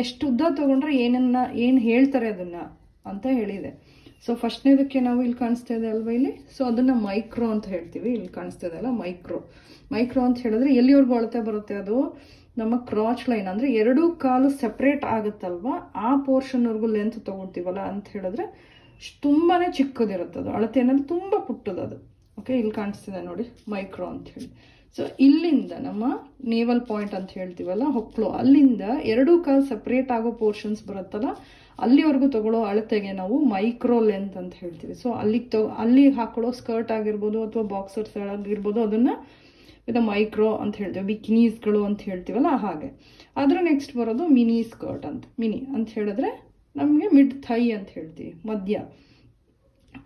A: ಎಷ್ಟು ಉದ್ದ ತೊಗೊಂಡ್ರೆ ಏನನ್ನ, ಏನು ಹೇಳ್ತಾರೆ ಅದನ್ನು? ಅಂತ ಹೇಳಿದೆ. ಸೊ ಫಸ್ಟ್ನೇದಕ್ಕೆ ನಾವು ಇಲ್ಲಿ ಕಾಣಿಸ್ತಾ ಇದೆ ಅಲ್ವಾ ಇಲ್ಲಿ? ಸೊ ಅದನ್ನು ಮೈಕ್ರೋ ಅಂತ ಹೇಳ್ತೀವಿ. ಇಲ್ಲಿ ಕಾಣಿಸ್ತಾ ಇದೆ ಅಲ್ಲ ಮೈಕ್ರೋ ಮೈಕ್ರೋ ಅಂತ ಹೇಳಿದ್ರೆ ಎಲ್ಲಿವರೆಗೂ ಅಳತೆ ಬರುತ್ತೆ ಅದು? ನಮ್ಮ ಕ್ರಾಚ್ ಲೈನ್ ಅಂದರೆ ಎರಡೂ ಕಾಲು ಸೆಪ್ರೇಟ್ ಆಗುತ್ತಲ್ವ? ಆ ಪೋರ್ಷನ್ವರೆಗೂ ಲೆಂತ್ ತೊಗೊಳ್ತೀವಲ್ಲ ಅಂತ ಹೇಳಿದ್ರೆ ತುಂಬಾ ಚಿಕ್ಕದಿರುತ್ತೆ ಅದು. ಅಳತೆ ಅನ್ನೋದು ತುಂಬ ಪುಟ್ಟದು ಅದು. ಓಕೆ ಇಲ್ಲಿ ಕಾಣಿಸ್ತಿದೆ ನೋಡಿ ಮೈಕ್ರೋ ಅಂತ ಹೇಳಿ. ಸೊ ಇಲ್ಲಿಂದ ನಮ್ಮ ನೇವಲ್ ಪಾಯಿಂಟ್ ಅಂತ ಹೇಳ್ತೀವಲ್ಲ ಹೊಕ್ಕಳು ಅಲ್ಲಿಂದ ಎರಡೂ ಕಾಲು ಸಪ್ರೇಟ್ ಆಗೋ ಪೋರ್ಷನ್ಸ್ ಬರುತ್ತಲ್ಲ ಅಲ್ಲಿವರೆಗೂ ತಗೊಳ್ಳೋ ಅಳತೆಗೆ ನಾವು ಮೈಕ್ರೋ ಲೆಂತ್ ಅಂತ ಹೇಳ್ತೀವಿ. ಸೊ ಅಲ್ಲಿಗೆ ತೊ, ಅಲ್ಲಿ ಹಾಕೊಳ್ಳೋ ಸ್ಕರ್ಟ್ ಆಗಿರ್ಬೋದು ಅಥವಾ ಬಾಕ್ಸರ್ಸ್ ಆಗಿರ್ಬೋದು ಅದನ್ನು ಇದು ಮೈಕ್ರೋ ಅಂತ ಹೇಳ್ತೀವಿ. ಬಿಕಿನೀಸ್ಗಳು ಅಂತ ಹೇಳ್ತೀವಲ್ಲ ಹಾಗೆ. ಅದರ ನೆಕ್ಸ್ಟ್ ಬರೋದು ಮಿನಿ ಸ್ಕರ್ಟ್ ಅಂತ, ಮಿನಿ ಅಂತ ಹೇಳಿದ್ರೆ ನಮಗೆ ಮಿಡ್ ಥೈ ಅಂತ ಹೇಳ್ತೀವಿ, ಮಧ್ಯ.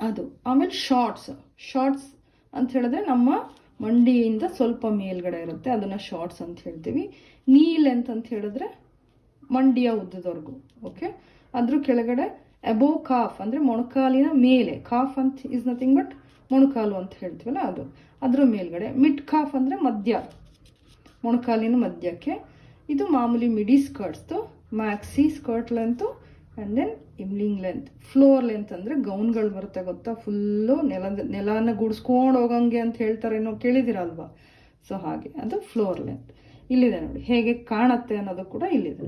A: ಅದು. ಆಮೇಲೆ ಶಾರ್ಟ್ಸ್ ಶಾರ್ಟ್ಸ್ ಅಂತ ಹೇಳಿದ್ರೆ ನಮ್ಮ ಮಂಡಿಯಿಂದ ಸ್ವಲ್ಪ ಮೇಲ್ಗಡೆ ಇರುತ್ತೆ, ಅದನ್ನು ಶಾರ್ಟ್ಸ್ ಅಂತ ಹೇಳ್ತೀವಿ. ನೀಲ್ ಅಂತ ಹೇಳಿದ್ರೆ ಮಂಡಿಯ ಉದ್ದದವರೆಗೂ ಓಕೆ ಅದ್ರ ಕೆಳಗಡೆ ಅಬೋ ಕಾಫ್ ಅಂದರೆ ಮೊಣಕಾಲಿನ ಮೇಲೆ. ಕಾಫ್ ಅಂತ ಇಸ್ ನಥಿಂಗ್ ಬಟ್ ಮೊಣಕಾಲು ಅಂತ ಹೇಳ್ತೀವಲ್ಲ ಅದು. ಅದ್ರ ಮೇಲ್ಗಡೆ. ಮಿಡ್ ಕಾಫ್ ಅಂದರೆ ಮಧ್ಯ. ಮೊಣಕಾಲಿನ ಮಧ್ಯಕ್ಕೆ. ಇದು ಮಾಮೂಲಿ midi ಸ್ಕರ್ಟ್ಸ್ದು maxi skirt length and then ಇಮ್ಲಿಂಗ್ length floor length ಅಂದರೆ ಗೌನ್ಗಳು ಬರುತ್ತೆ ಗೊತ್ತಾ? ಫುಲ್ಲು ನೆಲದ, ನೆಲನ ಗುಡಿಸ್ಕೊಂಡು ಹೋಗಂಗೆ ಅಂತ ಹೇಳ್ತಾರೇನೋ ಕೇಳಿದಿರಲ್ವಾ ಸೊ ಹಾಗೆ. ಅದು ಫ್ಲೋರ್ ಲೆಂತ್ ಇಲ್ಲಿದೆ ನೋಡಿ. ಹೇಗೆ ಕಾಣತ್ತೆ ಅನ್ನೋದು ಕೂಡ ಇಲ್ಲಿದೆ.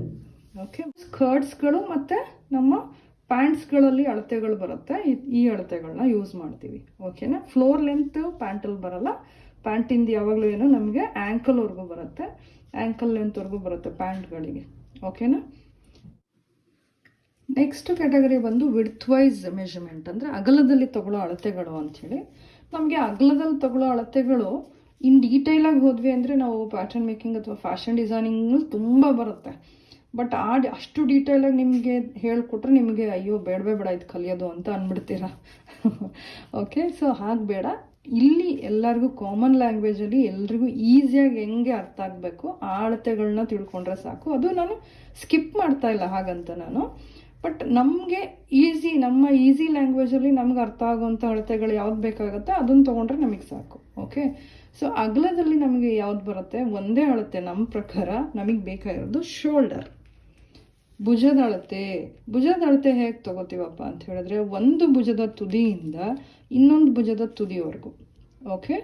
A: ಓಕೆ ಸ್ಕರ್ಟ್ಸ್ಗಳು ಮತ್ತು ನಮ್ಮ ಪ್ಯಾಂಟ್ಸ್ಗಳಲ್ಲಿ ಅಳತೆಗಳು ಬರುತ್ತೆ. ಈ- ಅಳತೆಗಳನ್ನ ಯೂಸ್ ಮಾಡ್ತೀವಿ. ಓಕೆನಾ ಫ್ಲೋರ್ ಲೆಂತ್ ಪ್ಯಾಂಟಲ್ಲಿ ಬರಲ್ಲ. ಪ್ಯಾಂಟಿಂದ ಯಾವಾಗಲೂ ಏನು ನಮಗೆ ಆ್ಯಂಕಲ್ವರೆಗೂ ಬರುತ್ತೆ. ಆ್ಯಂಕಲ್ ಲೆಂತ್ವರೆಗೂ ಬರುತ್ತೆ ಪ್ಯಾಂಟ್ಗಳಿಗೆ ಓಕೆನಾ ನೆಕ್ಸ್ಟ್ ಕ್ಯಾಟಗರಿ ಬಂದು ವಿಡ್ತ್ ವೈಸ್ ಮೆಷರ್ಮೆಂಟ್ ಅಂದರೆ ಅಗಲದಲ್ಲಿ ತಗೊಳ್ಳೋ ಅಳತೆಗಳು ಅಂಥೇಳಿ. ನಮಗೆ ಅಗಲದಲ್ಲಿ ತಗೊಳ್ಳೋ ಅಳತೆಗಳು ಇನ್ ಡೀಟೇಲಾಗಿ ಹೋದ್ವಿ ಅಂದರೆ ನಾವು ಪ್ಯಾಟರ್ನ್ ಮೇಕಿಂಗ್ ಅಥವಾ ಫ್ಯಾಷನ್ ಡಿಸೈನಿಂಗ್ ತುಂಬ ಬರುತ್ತೆ. ಬಟ್ ಆ ಅಷ್ಟು ಡೀಟೇಲಾಗಿ ನಿಮಗೆ ಹೇಳಿಕೊಟ್ರೆ ನಿಮಗೆ, ಅಯ್ಯೋ, ಬೇಡವೇ, ಬೇಡ, ಇದು ಕಲಿಯೋದು ಅಂತ ಅಂದ್ಬಿಡ್ತೀರಾ ಓಕೆ [LAUGHS] ಸೊ ಹಾಗೆ ಬೇಡ. ಇಲ್ಲಿ ಎಲ್ಲರಿಗೂ ಕಾಮನ್ ಲ್ಯಾಂಗ್ವೇಜಲ್ಲಿ ಎಲ್ರಿಗೂ ಈಸಿಯಾಗಿ ಹೆಂಗೆ ಅರ್ಥ ಆಗಬೇಕು ಆ ಅಳತೆಗಳನ್ನ ತಿಳ್ಕೊಂಡ್ರೆ ಸಾಕು. ಅದು ನಾನು ಸ್ಕಿಪ್ ಮಾಡ್ತಾ ಇಲ್ಲ ಹಾಗಂತ ನಾನು. ಬಟ್ ನಮಗೆ ಈಸಿ ನಮ್ಮ ಈಸಿ ಲ್ಯಾಂಗ್ವೇಜಲ್ಲಿ ನಮ್ಗೆ ಅರ್ಥ ಆಗುವಂಥ ಅಳತೆಗಳು ಯಾವ್ದು ಬೇಕಾಗುತ್ತೆ ಅದನ್ನು ತೊಗೊಂಡ್ರೆ ನಮಗೆ ಸಾಕು. ಓಕೆ ಸೊ ಅಗಲದಲ್ಲಿ ನಮಗೆ ಯಾವ್ದು ಬರುತ್ತೆ? ಒಂದೇ ಅಳತೆ ನಮ್ಮ ಪ್ರಕಾರ ನಮಗೆ ಬೇಕಾಗಿರೋದು ಶೋಲ್ಡರ್ ಭುಜದ ಅಳತೆ ಭುಜದ ಅಳತೆ ಹೇಗೆ ತೊಗೋತೀವಪ್ಪ ಅಂತ ಹೇಳಿದ್ರೆ ಒಂದು ಭುಜದ ತುದಿಯಿಂದ ಇನ್ನೊಂದು ಭುಜದ ತುದಿವರೆಗೂ. ಓಕೆ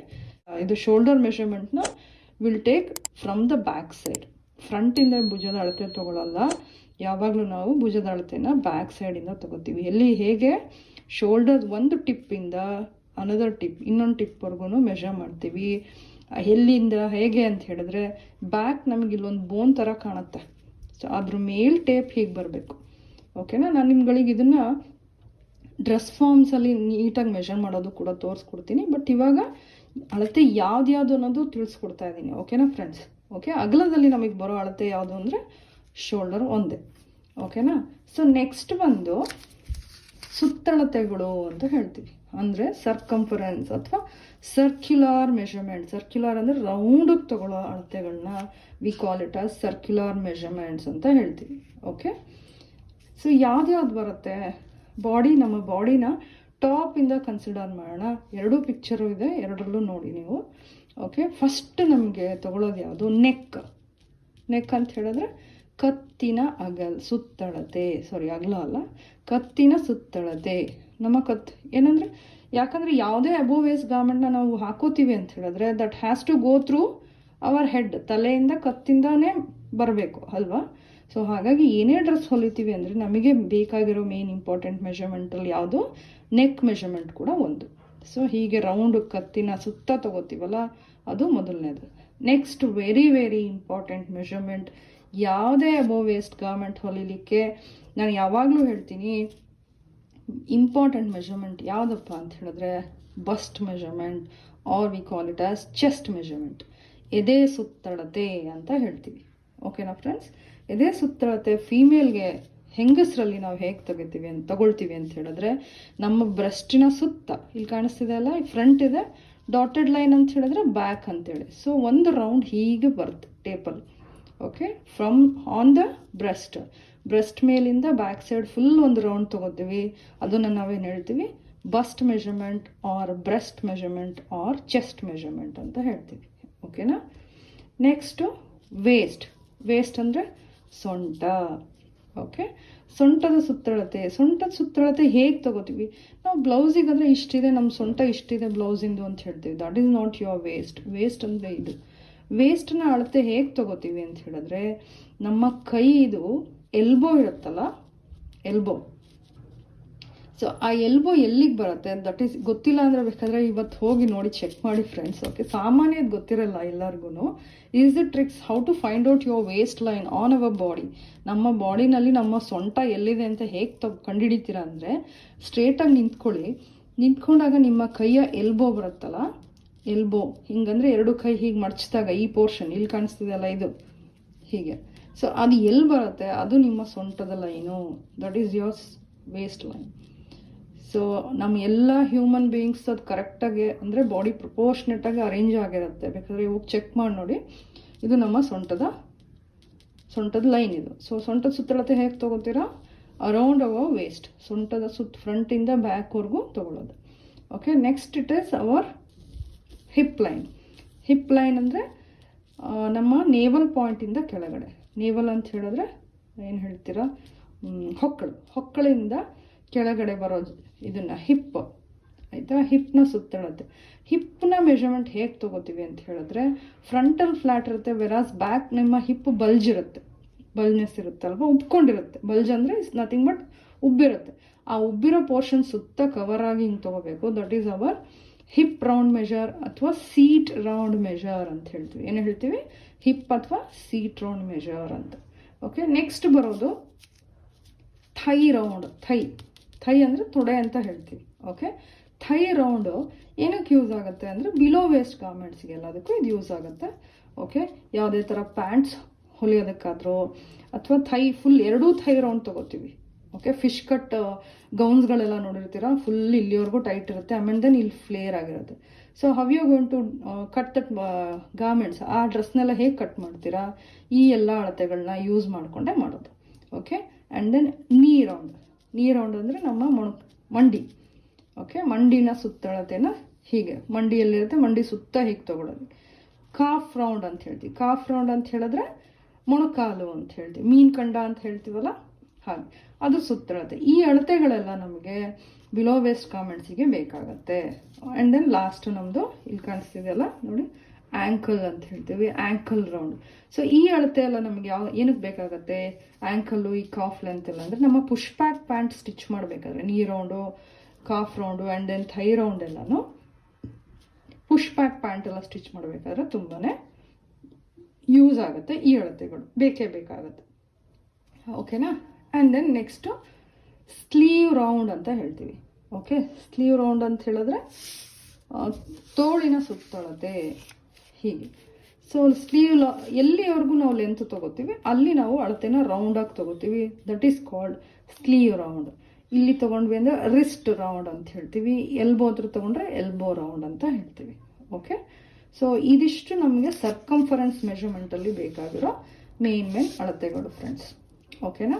A: ಇದು shoulder ಮೆಷರ್ಮೆಂಟ್ನ will take from the back side ಫ್ರಂಟಿಂದ ಭುಜದ ಅಳತೆ ತೊಗೊಳಲ್ಲ. ಯಾವಾಗಲೂ ನಾವು ಭುಜದ ಅಳತೆನ ಬ್ಯಾಕ್ ಸೈಡಿಂದ ತಗೋತೀವಿ. ಎಲ್ಲಿ ಹೇಗೆ? ಶೋಲ್ಡರ್ ಒಂದು ಟಿಪ್ಪಿಂದ ಅನದರ್ ಟಿಪ್ ಇನ್ನೊಂದು ಟಿಪ್ವರೆಗೂ ಮೆಷರ್ ಮಾಡ್ತೀವಿ. ಎಲ್ಲಿಂದ, ಹೇಗೆ ಅಂತ ಹೇಳಿದ್ರೆ ಬ್ಯಾಕ್ ನಮಗೆ ಇಲ್ಲೊಂದು ಬೋನ್ ಥರ ಕಾಣುತ್ತೆ. ಸೊ ಅದ್ರ ಮೇಲೆ ಟೇಪ್ ಹೀಗೆ ಬರಬೇಕು. ಓಕೆನಾ ನಾನು ನಿಮ್ಗಳಿಗೆ ಇದನ್ನು ಡ್ರೆಸ್ ಫಾರ್ಮ್ಸಲ್ಲಿ ನೀಟಾಗಿ ಮೆಷರ್ ಮಾಡೋದು ಕೂಡ ತೋರಿಸ್ಕೊಡ್ತೀನಿ. ಬಟ್ ಇವಾಗ ಅಳತೆ ಯಾವ್ದು ಅನ್ನೋದು ತಿಳಿಸ್ಕೊಡ್ತಾ ಇದ್ದೀನಿ. ಓಕೆನಾ ಫ್ರೆಂಡ್ಸ್ ಓಕೆ ಅಗಲದಲ್ಲಿ ನಮಗೆ ಬರೋ ಅಳತೆ ಯಾವುದು ಅಂದರೆ ಶೋಲ್ಡರ್ ಒಂದೇ. ಓಕೆನಾ ಸೊ ನೆಕ್ಸ್ಟ್ ಬಂದು ಸುತ್ತಳತೆಗಳು ಅಂತ ಹೇಳ್ತೀವಿ. ಅಂದರೆ ಸರ್ಕಂಫರೆನ್ಸ್ ಅಥವಾ ಸರ್ಕ್ಯುಲಾರ್ ಮೆಷರ್ಮೆಂಟ್ ಸರ್ಕ್ಯುಲಾರ್ ಅಂದರೆ ರೌಂಡಿಗೆ ತಗೊಳ್ಳೋ ಅಳತೆಗಳನ್ನ we call it as circular measurements ಅಂತ ಹೇಳ್ತೀವಿ. ಓಕೆ ಸೊ ಯಾವ್ದ್ಯಾವ್ದು ಬರುತ್ತೆ? ಬಾಡಿ ನಮ್ಮ ಬಾಡಿನ ಟಾಪಿಂದ ಕನ್ಸಿಡರ್ ಮಾಡೋಣ. ಎರಡೂ ಪಿಕ್ಚರು ಇದೆ, ಎರಡರಲ್ಲೂ ನೋಡಿ ನೀವು. ಓಕೆ ಫಸ್ಟ್ ನಮಗೆ ತಗೊಳ್ಳೋದು ಯಾವುದು? ನೆಕ್ ನೆಕ್ ಅಂತ ಹೇಳಿದ್ರೆ ಕತ್ತಿನ ಅಗಲ್, ಸುತ್ತಳತೆ. ಸಾರಿ ಅಗಲ ಅಲ್ಲ. ಕತ್ತಿನ ಸುತ್ತಳತೆ. ನಮ್ಮ ಕತ್ ಏನಂದರೆ, ಯಾಕಂದರೆ ಯಾವುದೇ ಅಬೋ ವೇಸ್ ಗಾರ್ಮೆಂಟ್ನ ನಾವು ಹಾಕೋತೀವಿ ಅಂತ ಹೇಳಿದ್ರೆ that has to go through our head ತಲೆಯಿಂದ ಕತ್ತಿಂದನೇ ಬರಬೇಕು, ಅಲ್ವಾ? ಸೊ ಹಾಗಾಗಿ ಏನೇ ಡ್ರೆಸ್ ಹೊಲಿತೀವಿ ಅಂದರೆ ನಮಗೆ ಬೇಕಾಗಿರೋ ಮೇನ್ ಇಂಪಾರ್ಟೆಂಟ್ ಮೆಷರ್ಮೆಂಟಲ್ಲಿ ಯಾವುದು? ನೆಕ್ ಮೆಷರ್ಮೆಂಟ್ ಕೂಡ ಒಂದು. ಸೊ ಹೀಗೆ ರೌಂಡ್ ಕತ್ತಿನ ಸುತ್ತ ತಗೋತೀವಲ್ಲ, ಅದು ಮೊದಲನೇದು. Next very very important measurement ಯಾವುದೇ ಅಬೋ ವೇಸ್ಟ್ ಗಾರ್ಮೆಂಟ್ ಹೊಲಿಲಿಕ್ಕೆ, ನಾನು ಯಾವಾಗಲೂ ಹೇಳ್ತೀನಿ ಇಂಪಾರ್ಟೆಂಟ್ ಮೆಷರ್ಮೆಂಟ್ ಯಾವುದಪ್ಪ ಅಂತ ಹೇಳಿದ್ರೆ bust measurement or we call it as chest measurement ಎದೆ ಸುತ್ತಳತೆ ಅಂತ ಹೇಳ್ತೀವಿ. ಓಕೆನಾ ಫ್ರೆಂಡ್ಸ್ ಎದೆ ಸುತ್ತಳತೆ ಫೀಮೇಲ್ಗೆ ಹೆಂಗಸರಲ್ಲಿ ನಾವು ಹೇಗೆ ತೆಗಿತೀವಿ ಅಂತ ತಗೊಳ್ತೀವಿ ಅಂತ ಹೇಳಿದ್ರೆ ನಮ್ಮ ಬ್ರೆಸ್ಟಿನ ಸುತ್ತ, ಇಲ್ಲಿ ಕಾಣಿಸ್ತಿದೆ ಅಲ್ಲ ಫ್ರಂಟ್ ಇದೆ ಡಾಟೆಡ್ ಲೈನ್ ಅಂತ ಹೇಳಿದ್ರೆ ಬ್ಯಾಕ್ ಅಂತೇಳಿ. ಸೊ ಒಂದು ರೌಂಡ್ ಹೀಗೆ ಬರುತ್ತೆ ಟೇಪಲ್ okay from on the breast breast ಮೇಲಿಂದ ಬ್ಯಾಕ್ ಸೈಡ್ ಫುಲ್ ಒಂದು ರೌಂಡ್ ತೊಗೋತೀವಿ. ಅದನ್ನು ನಾವೇನು ಹೇಳ್ತೀವಿ? Bust measurement or breast measurement or chest measurement ಅಂತ ಹೇಳ್ತೀವಿ. ಓಕೆನಾ ನೆಕ್ಸ್ಟು ವೇಸ್ಟ್ ವೇಸ್ಟ್ ಅಂದರೆ ಸೊಂಟ. ಓಕೆ ಸೊಂಟದ ಸುತ್ತಳತೆ. ಸೊಂಟದ ಸುತ್ತಳತೆ ಹೇಗೆ ತಗೋತೀವಿ? ನಾವು ಬ್ಲೌಸಿಗೆ ಅಂದರೆ ಇಷ್ಟಿದೆ ನಮ್ಮ ಸೊಂಟ ಇಷ್ಟಿದೆ ಬ್ಲೌಸಿಂದು ಅಂತ ಹೇಳ್ತೀವಿ. That is not your waist waist ಅಂದರೆ ಇದು. ವೇಸ್ಟ್ನ ಅಳತೆ ಹೇಗೆ ತಗೋತೀವಿ ಅಂತ ಹೇಳಿದ್ರೆ, ನಮ್ಮ ಕೈ ಇದು ಎಲ್ಬೋ ಇರುತ್ತಲ್ಲ? ಎಲ್ಬೋ ಸೊ ಆ ಎಲ್ಬೋ ಎಲ್ಲಿಗೆ ಬರುತ್ತೆ? ದಟ್ ಈಸ್ ಗೊತ್ತಿಲ್ಲ ಅಂದರೆ ಬೇಕಾದರೆ ಇವತ್ತು ಹೋಗಿ ನೋಡಿ ಚೆಕ್ ಮಾಡಿ ಫ್ರೆಂಡ್ಸ್ ಓಕೆ ಸಾಮಾನ್ಯದ ಗೊತ್ತಿರಲ್ಲ ಎಲ್ಲರಿಗೂ is the tricks how to find out your waist line on our body ನಮ್ಮ ಬಾಡಿನಲ್ಲಿ ನಮ್ಮ ಸೊಂಟ ಎಲ್ಲಿದೆ ಅಂತ ಹೇಗೆ ತಗೊ ಕಂಡುಹಿಡಿತೀರ ಅಂದರೆ ಸ್ಟ್ರೇಟಾಗಿ ನಿಂತ್ಕೊಳ್ಳಿ. ನಿಂತ್ಕೊಂಡಾಗ ನಿಮ್ಮ ಕೈಯ ಎಲ್ಬೋ ಬರುತ್ತಲ್ಲ? ಎಲ್ಬೋ ಹಿಂಗಂದ್ರೆ ಎರಡು ಕೈ ಹೀಗೆ ಮಡಚಿದಾಗ ಈ ಪೋರ್ಷನ್ ಇಲ್ಲಿ ಕಾಣಿಸ್ತಿದೆಯಲ್ಲ ಇದು? ಹೀಗೆ. ಸೊ ಅದು ಎಲ್ಲಿ ಬರುತ್ತೆ? ಅದು ನಿಮ್ಮ ಸೊಂಟದ line. That is your waist line so ನಮ್ಮ ಎಲ್ಲ ಹ್ಯೂಮನ್ ಬೀಯಿಂಗ್ಸ್ ಅದು ಕರೆಕ್ಟಾಗಿ ಅಂದರೆ ಬಾಡಿ ಪ್ರಪೋರ್ಷ್ನೆಟಾಗಿ ಅರೇಂಜ್ ಆಗಿರುತ್ತೆ. ಬೇಕಾದರೆ ಇವಾಗ ಚೆಕ್ ಮಾಡಿ ನೋಡಿ. ಇದು ನಮ್ಮ ಸೊಂಟದ ಸೊಂಟದ ಲೈನ್ ಇದು. ಸೊ ಸೊಂಟದ ಸುತ್ತಳತೆ ಹೇಗೆ ತೊಗೋತೀರಾ? ಅರೌಂಡ್ ಅವರ್ ವೇಸ್ಟ್ ಸೊಂಟದ ಸುತ್ತ ಫ್ರಂಟಿಂದ ಬ್ಯಾಕ್ವರೆಗೂ ತೊಗೊಳ್ಳೋದು okay next it is our hip line hip line ಅಂದರೆ ನಮ್ಮ ನೇವಲ್ ಪಾಯಿಂಟಿಂದ ಕೆಳಗಡೆ. ನೇವಲ್ ಅಂತ ಹೇಳಿದ್ರೆ ಏನು ಹೇಳ್ತೀರಾ? ಹೊಕ್ಕಳು. ಹೊಕ್ಕಳಿಂದ ಕೆಳಗಡೆ ಬರೋದು ಇದನ್ನು ಹಿಪ್. ಆಯಿತಾ? ಹಿಪ್ನ ಸುತ್ತಳತೆ. ಹಿಪ್ನ ಮೆಷರ್ಮೆಂಟ್ ಹೇಗೆ ತೊಗೋತೀವಿ ಅಂತ ಹೇಳಿದ್ರೆ ಫ್ರಂಟಲ್ ಫ್ಲ್ಯಾಟ್ ಇರುತ್ತೆ ವೆರಾಸ್ ಬ್ಯಾಕ್ ನಿಮ್ಮ ಹಿಪ್ ಬಲ್ಜ್ ಇರುತ್ತೆ. ಬಲ್ಜ್ನೆಸ್ ಇರುತ್ತಲ್ವ? ಉಬ್ಕೊಂಡಿರುತ್ತೆ. ಬಲ್ಜ್ ಅಂದರೆ ಇಸ್ ನಥಿಂಗ್ ಬಟ್ ಉಬ್ಬಿರುತ್ತೆ. ಆ ಉಬ್ಬಿರೋ ಪೋರ್ಷನ್ ಸುತ್ತ ಕವರ್ ಆಗಿ ಹಿಂಗೆ ತೊಗೋಬೇಕು. That is our hip round measure ಅಥವಾ ಸೀಟ್ ರೌಂಡ್ ಮೆಷರ್ ಅಂತ ಹೇಳ್ತೀವಿ. ಏನು ಹೇಳ್ತೀವಿ? ಹಿಪ್ ಅಥವಾ ಸೀಟ್ರೋನ್ ಮೆಜರ್ ಅಂತ. ಓಕೆ ನೆಕ್ಸ್ಟ್ ಬರೋದು ಥೈ ರೌಂಡ್, ಥೈ. ಥೈ ಅಂದರೆ ತೊಡೆ ಅಂತ ಹೇಳ್ತೀವಿ. ಓಕೆ ಥೈ ರೌಂಡು ಏನಕ್ಕೆ ಯೂಸ್ ಆಗುತ್ತೆ ಅಂದರೆ ಬಿಲೋ ವೇಸ್ಟ್ ಗಾರ್ಮೆಂಟ್ಸ್ಗೆ ಎಲ್ಲದಕ್ಕೂ ಇದು ಯೂಸ್ ಆಗುತ್ತೆ. ಓಕೆ ಯಾವುದೇ ಥರ ಪ್ಯಾಂಟ್ಸ್ ಹೊಲಿಯೋದಕ್ಕಾದರೂ ಅಥವಾ ಥೈ ಫುಲ್ ಎರಡೂ ಥೈ ರೌಂಡ್ ತೊಗೋತೀವಿ. ಓಕೆ ಫಿಶ್ ಕಟ್ ಗೌನ್ಸ್ಗಳೆಲ್ಲ ನೋಡಿರ್ತೀರ? ಫುಲ್ ಇಲ್ಲಿವರೆಗೂ ಟೈಟ್ ಇರುತ್ತೆ. ಆಮೇಲೆ ದೆನ್ ಇಲ್ಲಿ ಫ್ಲೇರ್ ಆಗಿರುತ್ತೆ. So have you gone to cut that garments ಆ ಡ್ರೆಸ್ನೆಲ್ಲ ಹೇಗೆ ಕಟ್ ಮಾಡ್ತೀರಾ? ಈ ಎಲ್ಲ ಅಳತೆಗಳನ್ನ ಯೂಸ್ ಮಾಡಿಕೊಂಡೇ ಮಾಡೋದು. Okay and then knee round knee round ಅಂದರೆ ನಮ್ಮ ಮೊಣ, ಮಂಡಿ. ಓಕೆ ಮಂಡಿನ ಸುತ್ತಳತೆನ ಹೀಗೆ. ಮಂಡಿಯಲ್ಲಿರುತ್ತೆ ಮಂಡಿ ಸುತ್ತ ಹೀಗೆ ತೊಗೊಳೋದು. ಕಾಫ್ ರೌಂಡ್ ಅಂತ ಹೇಳ್ತೀವಿ. ಕಾಫ್ ರೌಂಡ್ ಅಂತ ಹೇಳಿದ್ರೆ ಮೊಣಕಾಲು ಅಂತ ಹೇಳ್ತೀವಿ. ಮೀನು ಕಂಡ ಅಂತ ಹೇಳ್ತೀವಲ್ಲ? ಹಾಗೆ. ಅದು ಸುತ್ತಳತೆ. ಈ ಅಳತೆಗಳೆಲ್ಲ ನಮಗೆ ಬಿಲೋ ವೆಸ್ಟ್ ಕಾಮೆಂಟ್ಸಿಗೆ ಬೇಕಾಗತ್ತೆ. ಆ್ಯಂಡ್ ದೆನ್ ಲಾಸ್ಟ್ ನಮ್ಮದು ಇಲ್ಲಿ ಕಾಣಿಸ್ತಿದೆಯಲ್ಲ, ನೋಡಿ ಆ್ಯಂಕಲ್ ಅಂತ ಹೇಳ್ತೀವಿ ಆ್ಯಂಕಲ್ ರೌಂಡ್ ಸೊ ಈ ಅಳತೆ ಎಲ್ಲ ನಮಗೆ ಯಾವ, ಏನಕ್ಕೆ ಬೇಕಾಗತ್ತೆ? ಆ್ಯಂಕಲ್ಲು ಈ ಕಾಫ್ ಲೆಂತ್ ಎಲ್ಲ ಅಂದರೆ ನಮ್ಮ ಪುಷ್ ಪ್ಯಾಕ್ ಪ್ಯಾಂಟ್ ಸ್ಟಿಚ್ ಮಾಡಬೇಕಾದ್ರೆ knee round calf round and then thigh round ಎಲ್ಲನೂ ಪುಷ್ ಪ್ಯಾಕ್ ಪ್ಯಾಂಟ್ ಎಲ್ಲ ಸ್ಟಿಚ್ ಮಾಡಬೇಕಾದ್ರೆ ತುಂಬಾ ಯೂಸ್ ಆಗುತ್ತೆ ಈ ಅಳತೆಗಳು. ಬೇಕೇ ಬೇಕಾಗುತ್ತೆ. ಓಕೆನಾ? And then next sleeve round ಅಂತ ಹೇಳ್ತೀವಿ. ಓಕೆ? ಸ್ಲೀವ್ ರೌಂಡ್ ಅಂತ ಹೇಳಿದ್ರೆ ತೋಳಿನ ಸುತ್ತಳತೆ ಹೀಗೆ. ಸೊ ಸ್ಲೀವ್ ಎಲ್ಲಿವರೆಗೂ ನಾವು ಲೆಂತ್ ತೊಗೋತೀವಿ, ಅಲ್ಲಿ ನಾವು ಅಳತೆನ ರೌಂಡಾಗಿ ತೊಗೋತೀವಿ. That is called sleeve round ಇಲ್ಲಿ ತೊಗೊಂಡ್ವಿ ಅಂದರೆ ರಿಸ್ಟ್ ರೌಂಡ್ ಅಂತ ಹೇಳ್ತೀವಿ. ಎಲ್ಬೋ ಹತ್ರ ತೊಗೊಂಡ್ರೆ ಎಲ್ಬೋ ರೌಂಡ್ ಅಂತ ಹೇಳ್ತೀವಿ. ಓಕೆ ಸೊ ಇದಿಷ್ಟು ನಮಗೆ ಸರ್ಕಂಫರೆನ್ಸ್ ಮೆಷರ್ಮೆಂಟಲ್ಲಿ ಬೇಕಾಗಿರೋ ಮೇನ್ ಮೇನ್ ಅಳತೆಗಳು ಫ್ರೆಂಡ್ಸ್ ಓಕೆನಾ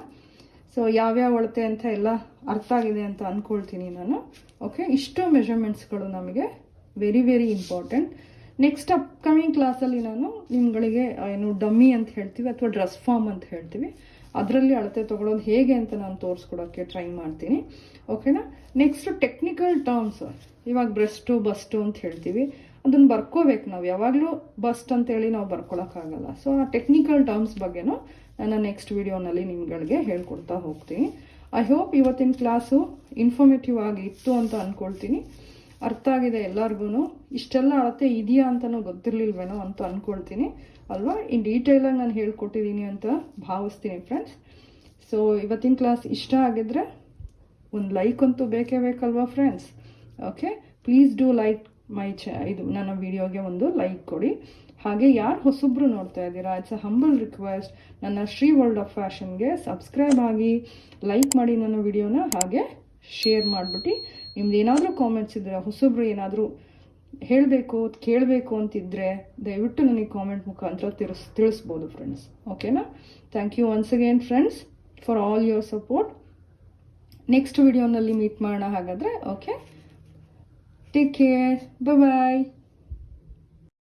A: ಸೊ ಯಾವ್ಯಾವ ಅಳತೆ ಅಂತ ಎಲ್ಲ ಅರ್ಥ ಆಗಿದೆ ಅಂತ ಅಂದ್ಕೊಳ್ತೀನಿ ನಾನು. ಓಕೆ ಇಷ್ಟು ಮೆಷರ್ಮೆಂಟ್ಸ್ಗಳು ನಮಗೆ very very important next upcoming ಕ್ಲಾಸಲ್ಲಿ ನಾನು ನಿಮ್ಗಳಿಗೆ ಏನು ಡಮ್ಮಿ ಅಂತ ಹೇಳ್ತೀವಿ ಅಥವಾ ಡ್ರೆಸ್ ಫಾರ್ಮ್ ಅಂತ ಹೇಳ್ತೀವಿ. ಅದರಲ್ಲಿ ಅಳತೆ ತೊಗೊಳೋದು ಹೇಗೆ ಅಂತ ನಾನು ತೋರಿಸ್ಕೊಡೋಕ್ಕೆ ಟ್ರೈ ಮಾಡ್ತೀನಿ. ಓಕೆನಾ ನೆಕ್ಸ್ಟ್ ಟೆಕ್ನಿಕಲ್ ಟರ್ಮ್ಸ್ ಇವಾಗ ಬ್ರೆಸ್ಟು ಬಸ್ಟು ಅಂತ ಹೇಳ್ತೀವಿ. ಅದನ್ನು ಬರ್ಕೋಬೇಕು ನಾವು. ಯಾವಾಗಲೂ ಬಸ್ಟ್ ಅಂತೇಳಿ ನಾವು ಬರ್ಕೊಳಕ್ಕಾಗಲ್ಲ. ಸೊ ಆ ಟೆಕ್ನಿಕಲ್ ಟರ್ಮ್ಸ್ ಬಗ್ಗೆನೂ ನಾನು ನೆಕ್ಸ್ಟ್ ವಿಡಿಯೋನಲ್ಲಿ ನಿಮ್ಗಳಿಗೆ ಹೇಳ್ಕೊಡ್ತಾ ಹೋಗ್ತೀನಿ. ಐ ಹೋಪ್ ಇವತ್ತಿನ ಕ್ಲಾಸು ಇನ್ಫಾರ್ಮೇಟಿವ್ ಆಗಿ ಇತ್ತು ಅಂತ ಅಂದ್ಕೊಳ್ತೀನಿ ಅರ್ಥ ಆಗಿದೆ ಎಲ್ಲರಿಗೂ ಇಷ್ಟೆಲ್ಲ ಅಳತೆ ಇದೆಯಾ ಅಂತಲೂ ಗೊತ್ತಿರಲಿಲ್ವೇನೋ ಅಂತ ಅಂದ್ಕೊಳ್ತೀನಿ ಅಲ್ವಾ? ಇನ್ ಡೀಟೇಲಾಗಿ ನಾನು ಹೇಳ್ಕೊಟ್ಟಿದ್ದೀನಿ ಅಂತ ಭಾವಿಸ್ತೀನಿ ಫ್ರೆಂಡ್ಸ್ ಸೊ ಇವತ್ತಿನ ಕ್ಲಾಸ್ ಇಷ್ಟ ಆಗಿದ್ರೆ ಒಂದು ಲೈಕ್ ಅಂತೂ ಬೇಕೇ ಬೇಕಲ್ವಾ friends okay please do like my ಚ ಇದು ನನ್ನ ವಿಡಿಯೋಗೆ ಒಂದು ಲೈಕ್ ಕೊಡಿ. ಹಾಗೆ ಯಾರು ಹೊಸಬ್ರು ನೋಡ್ತಾ ಇದ್ದೀರಾ? ಇಟ್ಸ್ ಅ ಹಂಬಲ್ ರಿಕ್ವೆಸ್ಟ್ ನನ್ನ ಶ್ರೀ ವರ್ಲ್ಡ್ ಆಫ್ ಫ್ಯಾಷನ್ಗೆ ಸಬ್ಸ್ಕ್ರೈಬ್ ಆಗಿ ಲೈಕ್ ಮಾಡಿ ನನ್ನ ವಿಡಿಯೋನ ಹಾಗೆ ಶೇರ್ ಮಾಡಿಬಿಟ್ಟು, ನಿಮ್ದು ಏನಾದರೂ ಕಾಮೆಂಟ್ಸ್ ಇದ್ದರೆ ಹೊಸಬ್ರು ಏನಾದರೂ ಹೇಳಬೇಕು, ಕೇಳಬೇಕು ಅಂತಿದ್ದರೆ ದಯವಿಟ್ಟು ನನಗೆ ಕಾಮೆಂಟ್ ಮುಖಾಂತರ ತಿಳಿಸ್ ತಿಳಿಸ್ಬೋದು ಫ್ರೆಂಡ್ಸ್ ಓಕೆನಾ thank you once again friends for all your support next ವಿಡಿಯೋನಲ್ಲಿ ಮೀಟ್ ಮಾಡೋಣ ಹಾಗಾದರೆ ಓಕೆ ಟೇಕ್ ಕೇರ್ ಬಾಯ್